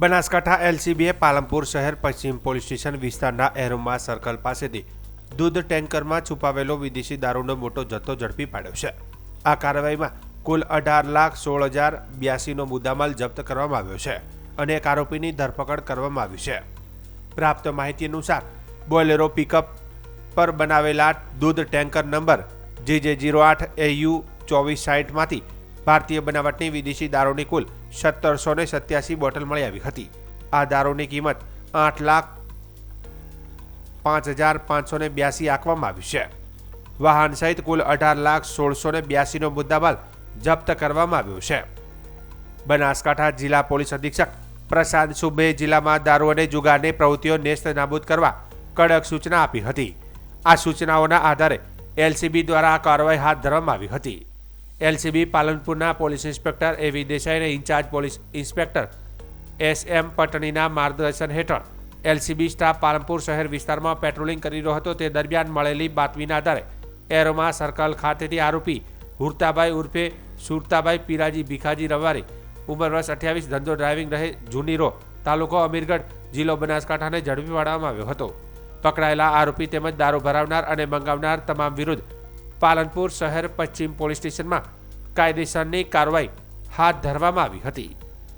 બનાસકાંઠા એલસીબીએ પાલનપુર શહેર પશ્ચિમ police station વિસ્તારના એરોમા સર્કલ પાસેથી દૂધ ટેન્કરમાં છુપાવેલો વિદેશી દારૂનો મોટો જથ્થો ઝડપી પાડ્યો છે. આ કાર્યવાહીમાં કુલ અઢાર લાખ સોળ હજાર બ્યાસીનો મુદ્દામાલ જપ્ત કરવામાં આવ્યો છે અને એક આરોપીની ધરપકડ કરવામાં આવી છે. પ્રાપ્ત માહિતી અનુસાર, બોલેરો પિકઅપ પર બનાવેલા દૂધ ટેન્કર નંબર જે જે જીરો આઠ એયુ ચોવીસ સાઠમાંથી ભારતીય બનાવટની વિદેશી દારૂની કુલ સત્તરસો ને સત્યાસી બોટલ મળી આવી હતી. આ દારૂની કિંમત આઠ લાખ પાંચ હજાર પાંચસો ને બ્યાસી આંકવામાં આવી છે. વાહન સહિત કુલ અઢાર લાખ સોળસો ને બ્યાસીનો મુદ્દામાલ જપ્ત કરવામાં આવ્યો છે. બનાસકાંઠા જિલ્લા પોલીસ અધિક્ષક પ્રશાંત સુબે જિલ્લામાં દારૂ અને જુગારની પ્રવૃત્તિઓ નેસ્ત નાબૂદ કરવા કડક સૂચના આપી હતી. આ સૂચનાઓના આધારે એલસીબી દ્વારા આ કાર્યવાહી હાથ ધરવામાં આવી હતી. એલસીબી પાલનપુરના પોલીસ ઇન્સ્પેક્ટર એવી વી દેસાઈને incharge police inspector S M પટણીના માર્ગદર્શન હેઠળ એલસીબી સ્ટાફ પાલનપુર શહેર વિસ્તારમાં પેટ્રોલિંગ કરી રહ્યો હતો. તે દરમિયાન મળેલી બાતમીના આધારે એરોમા સર્કલ ખાતેથી આરોપી હુરતાભાઈ ઉર્ફે સુરતાભાઈ પીરાજી ભીખાજી રવારી ઉંમર વર્ષ અઠ્યાવીસ, ધંધો ડ્રાઇવિંગ રહે જૂની રો તાલુકો અમીરગઢ જિલ્લો બનાસકાંઠાને ઝડપી પાડવામાં આવ્યો હતો. પકડાયેલા આરોપી તેમજ દારૂ ભરાવનાર અને મંગાવનાર તમામ વિરુદ્ધ પાલનપુર શહેર પશ્ચિમ પોલીસ સ્ટેશનમાં કાયદેસરની કાર્યવાહી હાથ ધરવામાં આવી હતી.